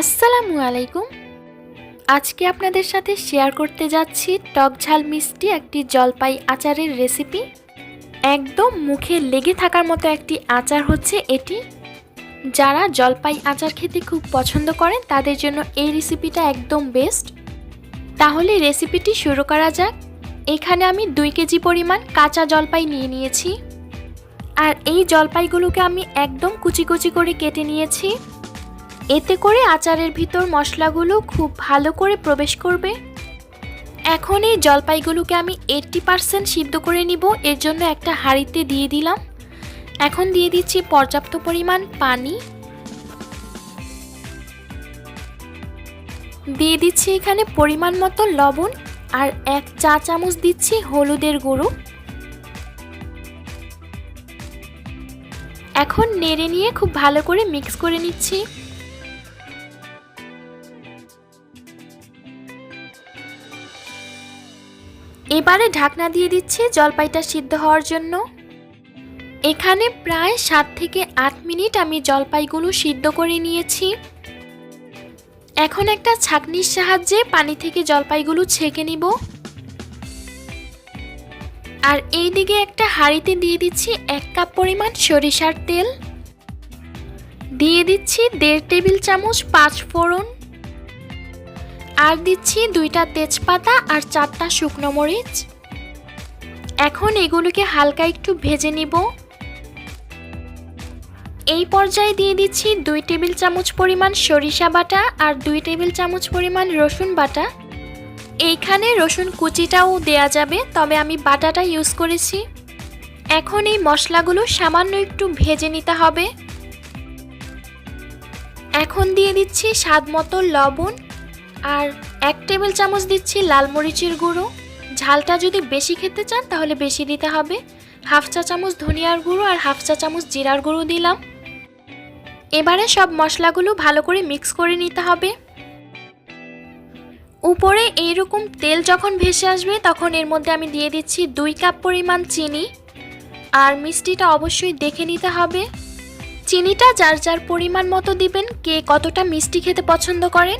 আসসালামু আলাইকুম। আজকে আপনাদের সাথে শেয়ার করতে যাচ্ছি টক ঝাল মিষ্টি একটি জলপাই আচারের রেসিপি। একদম মুখে লেগে থাকার মতো একটি আচার হচ্ছে এটি। যারা জলপাই আচার খেতে খুব পছন্দ করেন, তাদের জন্য এই রেসিপিটা একদম বেস্ট। তাহলে রেসিপিটি শুরু করা যাক। এখানে আমি দুই কেজি পরিমাণ কাঁচা জলপাই নিয়ে নিয়েছি। আর এই জলপাইগুলোকে আমি একদম কুচি কুচি করে কেটে নিয়েছি। এতে করে আচারের ভিতর মশলাগুলো খুব ভালো করে প্রবেশ করবে। এখন এই জলপাইগুলোকে আমি এইট্টি পারসেন্ট সিদ্ধ করে নিব। এর জন্য একটা হাঁড়িতে দিয়ে দিলাম। এখন দিয়ে দিচ্ছি পর্যাপ্ত পরিমাণ পানি। দিয়ে দিচ্ছি এখানে পরিমাণ মতো লবণ আর এক চা চামচ দিচ্ছি হলুদের গুঁড়ো। এখন নেড়ে নিয়ে খুব ভালো করে মিক্স করে নিচ্ছি। এবারে ঢাকনা দিয়ে দিচ্ছি জলপাইটা সিদ্ধ হওয়ার জন্য। এখানে প্রায় সাত থেকে আট মিনিট আমি জলপাইগুলো সিদ্ধ করে নিয়েছি। এখন একটা ছাকনির সাহায্যে পানি থেকে জলপাইগুলো ছেঁকে নিব। আর এই দিকে একটা হাঁড়িতে দিয়ে দিচ্ছি এক কাপ পরিমাণ সরিষার তেল। দিয়ে দিচ্ছি দেড় টেবিল চামচ পাঁচ ফোড়ন আর দিচ্ছি দুইটা তেজপাতা আর চারটা শুকনো মরিচ। এখন এগুলোকে হালকা একটু ভেজে নিব। এই পর্যায়ে দিয়ে দিচ্ছি দুই টেবিল চামচ পরিমাণ সরিষা বাটা আর দুই টেবিল চামচ পরিমাণ রসুন বাটা। এইখানে রসুন কুচিটাও দেয়া যাবে, তবে আমি বাটাটা ইউজ করেছি। এখন এই মশলাগুলো সামান্য একটু ভেজে নিতে হবে। এখন দিয়ে দিচ্ছি স্বাদ মতো লবণ আর এক টেবিল চামচ দিচ্ছি লাল মরিচের গুঁড়ো। ঝালটা যদি বেশি খেতে চান তাহলে বেশি দিতে হবে। হাফ চা চামচ ধনিয়ার গুঁড়ো আর হাফ চা চামচ জিরার গুঁড়ো দিলাম। এবারে সব মশলাগুলো ভালো করে মিক্স করে নিতে হবে। উপরে এইরকম তেল যখন ভেসে আসবে তখন এর মধ্যে আমি দিয়ে দিচ্ছি দুই কাপ পরিমাণ চিনি। আর মিষ্টিটা অবশ্যই দেখে নিতে হবে। চিনিটা যার যার পরিমাণ মতো দিবেন, কে কতটা মিষ্টি খেতে পছন্দ করেন।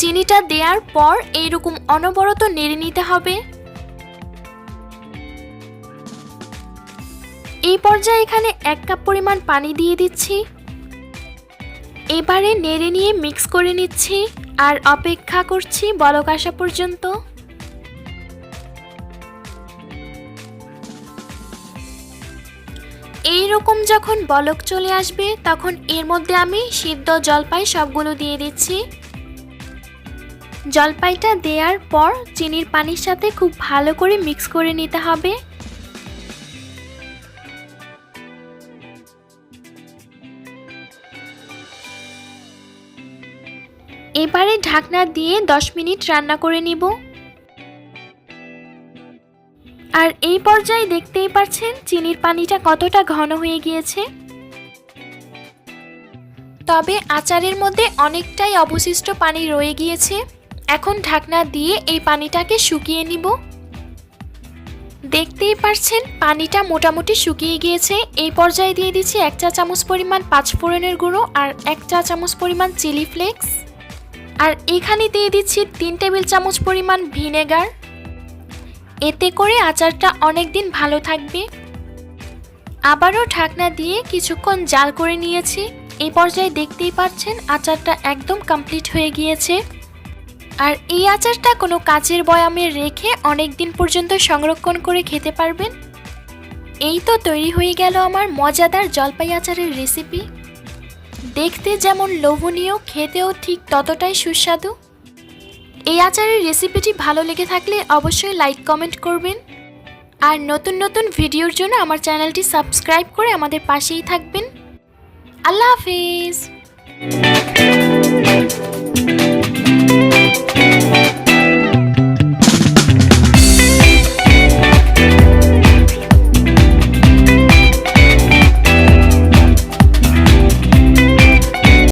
চিনিটা দেওয়ার পর এইরকম অনবরত নেড়ে নিতে হবে। এই পর্যায়ে এখানে এক কাপ পরিমাণ পানি দিয়ে দিচ্ছি। এবারে নেড়ে নিয়ে মিক্স করে নিচ্ছি আর অপেক্ষা করছি বলক আসা পর্যন্ত। এই রকম যখন বলক চলে আসবে, তখন এর মধ্যে আমি সিদ্ধ জলপাই সবগুলো দিয়ে দিচ্ছি। জলপাইটা দেওয়ার পর চিনির পানির সাথে খুব ভালো করে মিক্স করে নিতে হবে। এবারে ঢাকনা দিয়ে 10 মিনিট রান্না করে নিব। আর এই পর্যায়ে দেখতেই পাচ্ছেন চিনির পানিটা কতটা ঘন হয়ে গিয়েছে। তবে আচারের মধ্যে অনেকটাই অবশিষ্ট পানি রয়ে গিয়েছে। এখন ঢাকনা দিয়ে এই পানিটাকে শুকিয়ে নিব। দেখতেই পারছেন, পানিটা মোটামুটি শুকিয়ে গিয়েছে। এই পর্যায়ে দিয়ে দিচ্ছি এক চা চামচ পরিমাণ পাঁচফোড়নের গুঁড়ো আর এক চা চামচ পরিমাণ চিলি ফ্লেক্স। আর এখানে দিয়ে দিচ্ছি তিন টেবিল চামচ পরিমাণ ভিনেগার। এতে করে আচারটা অনেক দিন ভালো থাকবে। আবারও ঢাকনা দিয়ে কিছুক্ষণ জাল করে নিয়েছি। এই পর্যায়ে দেখতেই পাচ্ছেন, আচারটা একদম কমপ্লিট হয়ে গিয়েছে। আর এই আচারটা কোনো কাচের বয়ামে রেখে অনেক দিন পর্যন্ত সংরক্ষণ করে খেতে পারবেন? এই তো তৈরি হয়ে গেল আমার মজাদার জলপাই আচারের রেসিপি দেখতে যেমন লোভনীয়, খেতেও ঠিক ততটাই সুস্বাদু। এই আচারের রেসিপিটি ভালো লেগে থাকলে অবশ্যই লাইক কমেন্ট করবেন। আর নতুন নতুন ভিডিওর জন্য আমার চ্যানেলটি সাবস্ক্রাইব করে আমাদের পাশেই থাকবেন। আল্লাহ হাফিজ! Thank you.